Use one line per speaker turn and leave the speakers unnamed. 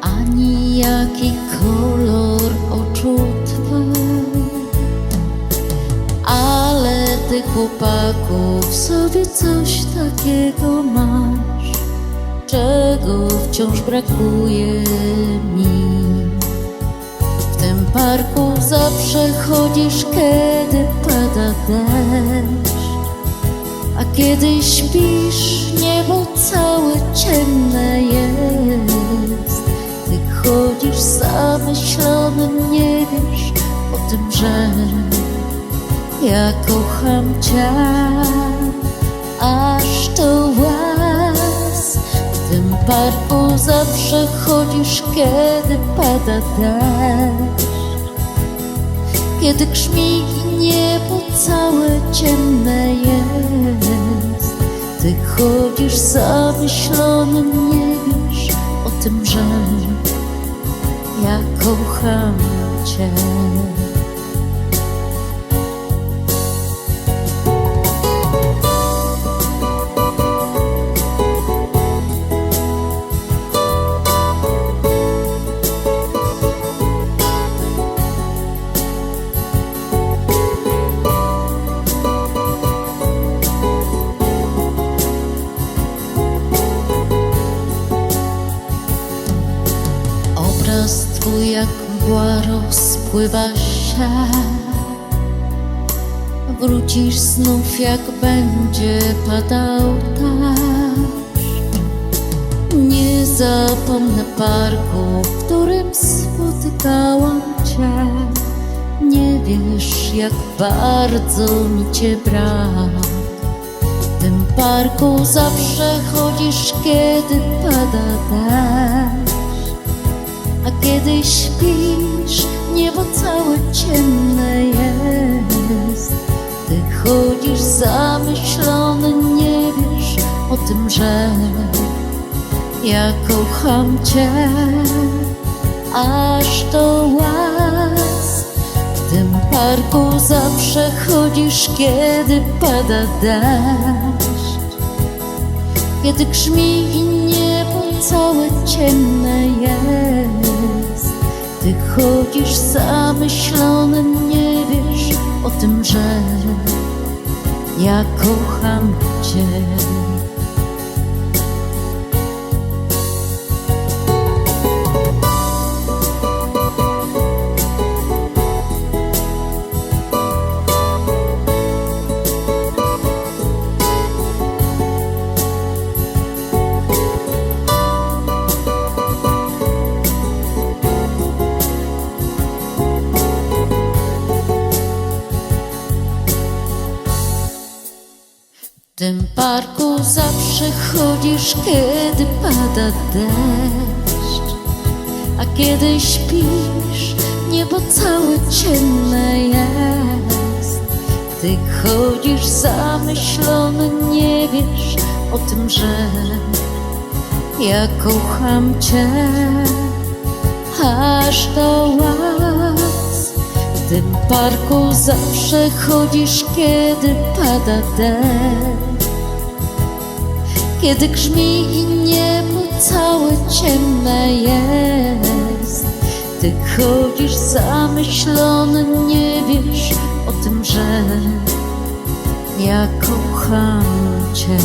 Ani jaki kolor oczu twych Ale ty chłopaku w sobie coś takiego masz Czego wciąż brakuje mi. W tym parku zawsze chodzisz kiedy pada deszcz. A kiedy śpisz niebo całe ciemne jest. Ty chodzisz zamyślonym, nie wiesz o tym, że ja kocham Cię, aż to łaz. W tym parku zawsze chodzisz, kiedy pada deszcz. Kiedy grzmi niebo całe ciemne jest. Chodzisz zamyślonym, nie wiesz o tym, że ja kocham Cię. Obraz twój jak mgła rozpływa się. Wrócisz znów jak będzie padał deszcz. Nie zapomnę parku, w którym spotykałam cię. Nie wiesz jak bardzo mi cię brak. W tym parku zawsze chodzisz, kiedy pada deszcz A kiedy śpisz, niebo całe ciemne jest. Ty chodzisz zamyślony, nie wiesz o tym, że Ja kocham Cię, aż to łaz w tym parku zawsze chodzisz, kiedy pada deszcz. Kiedy grzmi i niebo całe ciemne jest Ty chodzisz zamyślonym, nie wiesz o tym, że Ja kocham Cię W tym parku zawsze chodzisz, kiedy pada deszcz. A kiedy śpisz, niebo całe ciemne jest. Ty chodzisz zamyślony, nie wiesz o tym, że Ja kocham Cię, aż do łaz w tym parku zawsze chodzisz, kiedy pada deszcz. Kiedy grzmi i niebo całe ciemne jest. Ty chodzisz zamyślony, nie wiesz o tym, że Ja kocham Cię